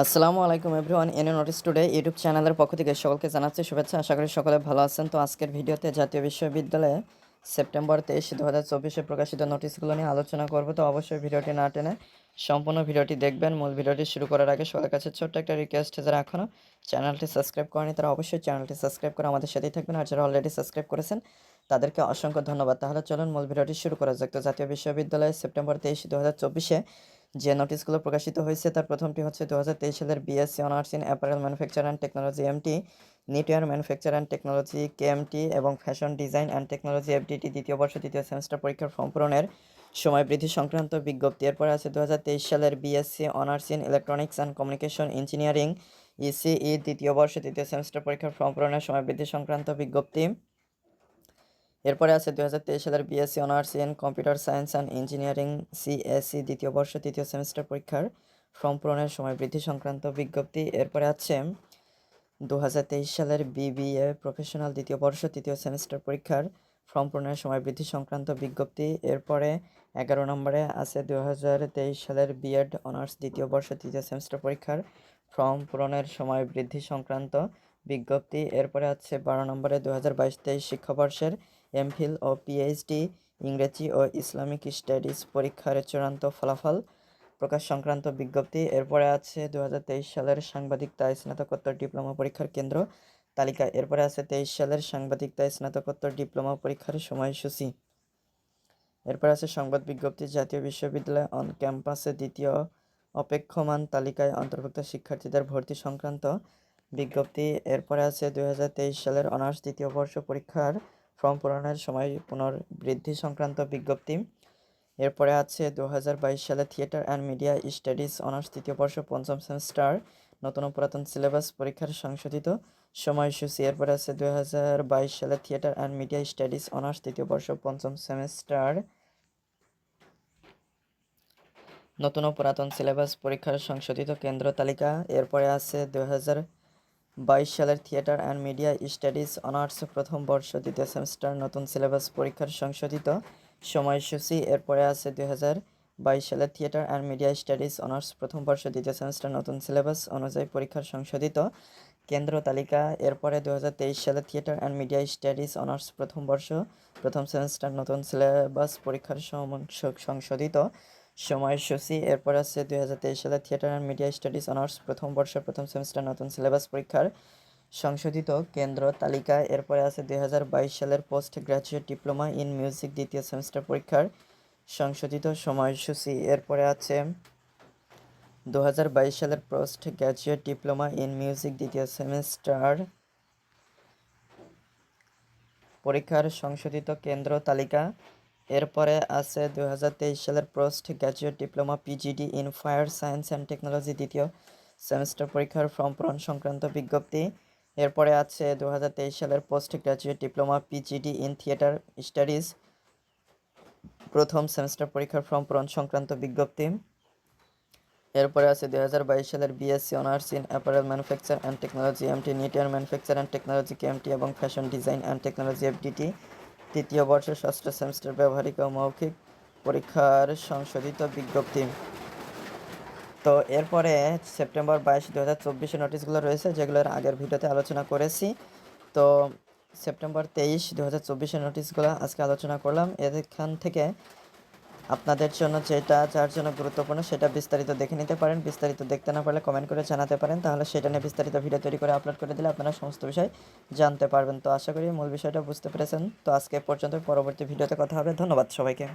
আসসালামু আলাইকুম এভরিওয়ান, এনে নোটিস টুডে ইউটিউব চ্যানেলের পক্ষ থেকে সকলকে জানাচ্ছি শুভেচ্ছা। আশা করি সকলে ভালো আছেন। তো আজকের ভিডিওতে জাতীয় বিশ্ববিদ্যালয়ে সেপ্টেম্বর তেইশ দু হাজার চব্বিশে প্রকাশিত নোটিশগুলো নিয়ে আলোচনা করব। তো অবশ্যই ভিডিওটি না টেনে সম্পূর্ণ ভিডিওটি দেখবেন। মূল ভিডিওটি শুরু করার আগে সবার কাছে ছোট্ট একটা রিকোয়েস্ট যারা এখনও চ্যানেলটি সাবস্ক্রাইব করেনি, তারা অবশ্যই চ্যানেলটি সাবস্ক্রাইব করে আমাদের সাথেই থাকবেন। আর যারা অলরেডি সাবস্ক্রাইব করেছেন, তাদেরকে অসংখ্য ধন্যবাদ। তাহলে চলুন মূল ভিডিওটি শুরু করা যাক। তো জাতীয় বিশ্ববিদ্যালয়ে সেপ্টেম্বর তেইশ দু হাজার চব্বিশে যে নোটিশগুলো প্রকাশিত হয়েছে, তার প্রথমটি হচ্ছে দু হাজার তেইশ সালের BSc honours in apparel manufacture and technology, MT knitwear manufacture and technology, KMT, এবং fashion design and technology, FDT, দ্বিতীয় বর্ষ দ্বিতীয় সেমিস্টার পরীক্ষার ফর্ম পূরণের সময় বৃদ্ধি সংক্রান্ত বিজ্ঞপ্তি। এরপরে আছে দু হাজার তেইশ সালের BSc honours in electronics and communication engineering, ECE, দ্বিতীয় বর্ষ দ্বিতীয় সেমিস্টার পরীক্ষার ফর্ম পূরণের সময় বৃদ্ধি সংক্রান্ত বিজ্ঞপ্তি। এরপরে আছে দু হাজার তেইশ সালের BSc honours in computer science and engineering CSC দ্বিতীয় বর্ষ, তৃতীয় সেমিস্টার পরীক্ষার ফর্ম পূরণের সময় বৃদ্ধি সংক্রান্ত বিজ্ঞপ্তি। এরপরে আছে দু হাজার তেইশ সালের বিবিএ প্রফেশনাল দ্বিতীয় বর্ষ, তৃতীয় সেমিস্টার পরীক্ষার ফর্ম পূরণের সময় বৃদ্ধি সংক্রান্ত বিজ্ঞপ্তি। এরপরে এগারো নম্বরে আছে দু হাজার তেইশ সালের বিএড অনার্স দ্বিতীয় বর্ষ, তৃতীয় সেমিস্টার পরীক্ষার ফর্ম পূরণের সময় বৃদ্ধি সংক্রান্ত বিজ্ঞপ্তি। এরপরে আছে বারো নম্বরে দু হাজার বাইশ তেইশ শিক্ষাবর্ষের এমফিল ও পিএইচডি, ইংরেজি ও ইসলামিক স্টাডিজ পরীক্ষার চূড়ান্ত ফলাফল প্রকাশ সংক্রান্ত বিজ্ঞপ্তি। এরপরে আছে দু হাজার তেইশ সালের সাংবাদিকতায় স্নাতকোত্তর ডিপ্লোমা পরীক্ষার কেন্দ্র তালিকা। এরপরে আছে তেইশ সালের সাংবাদিকতায় স্নাতকোত্তর ডিপ্লোমা পরীক্ষার সময়সূচি। এরপর আছে সংবাদ বিজ্ঞপ্তি। জাতীয় বিশ্ববিদ্যালয় অন ক্যাম্পাসে দ্বিতীয় অপেক্ষমান তালিকায় অন্তর্ভুক্ত শিক্ষার্থীদের ভর্তি সংক্রান্ত বিজ্ঞপ্তি, এরপরে আছে দু হাজার তেইশ সালের অনার্স দ্বিতীয় বর্ষ পরীক্ষার ফর্ম পূরণের সময় পুনর্বৃদ্ধি সংক্রান্ত বিজ্ঞপ্তি। এরপরে আছে দু হাজার বাইশ সালে theatre and media studies honours তৃতীয় বর্ষ পঞ্চম সেমিস্টার, নতুন পুরাতন সিলেবাস পরীক্ষার সংশোধিত সময়সূচি। এরপরে আছে দু হাজার বাইশ সালে theatre and media studies honours তৃতীয় বর্ষ পঞ্চম সেমিস্টার, নতুন পুরাতন সিলেবাস পরীক্ষার সংশোধিত কেন্দ্র তালিকা। এরপরে আছে দু হাজার বাইশ সালের theatre and media studies honours প্রথম বর্ষ দ্বিতীয় সেমিস্টার নতুন সিলেবাস পরীক্ষার সংশোধিত সময়সূচি। এরপরে আছে দুই হাজার বাইশ সালের theatre and media studies honours প্রথম বর্ষ দ্বিতীয় সেমিস্টার নতুন সিলেবাস অনুযায়ী পরীক্ষার সংশোধিত কেন্দ্র তালিকা। এরপরে দু হাজার তেইশ সালে theatre and media studies honours প্রথম বর্ষ, প্রথম সেমিস্টার নতুন সিলেবাস পরীক্ষার সংশোধিত সময়সূচি এরপর আছে দুই হাজার তেইশ সালে theatre and media studies honours প্রথম বর্ষ প্রথম সেমিস্টার নতুন সিলেবাস পরীক্ষার সংশোধিত কেন্দ্র তালিকা এরপরে আছে দুই হাজার বাইশ সালের post graduate diploma in music দ্বিতীয় সেমিস্টার পরীক্ষার সংশোধিত সময়সূচি এরপরে আছে দু হাজার বাইশ সালের post graduate diploma in music দ্বিতীয় সেমিস্টার পরীক্ষার সংশোধিত কেন্দ্র তালিকা। এরপরে আছে দু হাজার তেইশ সালের post graduate diploma PGD in fire science and technology দ্বিতীয় সেমিস্টার পরীক্ষার ফর্ম পূরণ সংক্রান্ত বিজ্ঞপ্তি। এরপরে আছে দু হাজার তেইশ সালের post graduate diploma PGD in theatre studies. প্রথম সেমিস্টার পরীক্ষার ফর্ম পূরণ সংক্রান্ত বিজ্ঞপ্তি। এরপরে আছে দু হাজার বাইশ সালের BSc honours in apparel manufacture and technology, MT knitwear manufacture and technology, KMT এবং fashion design and technology, FDT. তৃতীয় বর্ষের ষষ্ঠ সেমিস্টার ব্যবহারিক ও মৌখিক পরীক্ষার সংশোধিত বিজ্ঞপ্তি। তো এরপরে সেপ্টেম্বর বাইশ দু হাজার চব্বিশে নোটিশগুলো রয়েছে যেগুলোর আগের ভিডিওতে আলোচনা করেছি। তো সেপ্টেম্বর তেইশ দু হাজার চব্বিশে নোটিশগুলো আজকে আলোচনা করলাম। এখান থেকে আপনাদের জন্য যেটা, যার জন্য গুরুত্বপূর্ণ সেটা বিস্তারিত দেখে নিতে পারেন। বিস্তারিত দেখতে না পারলে কমেন্ট করে জানাতে পারেন। তাহলে সেটা নিয়ে বিস্তারিত ভিডিও তৈরি করে আপলোড করে দিলে আপনারা সমস্ত বিষয় জানতে পারবেন। তো আশা করি মূল বিষয়টা বুঝতে পেরেছেন। তো আজকে পর্যন্ত, পরবর্তী ভিডিওতে কথা হবে। ধন্যবাদ সবাইকে।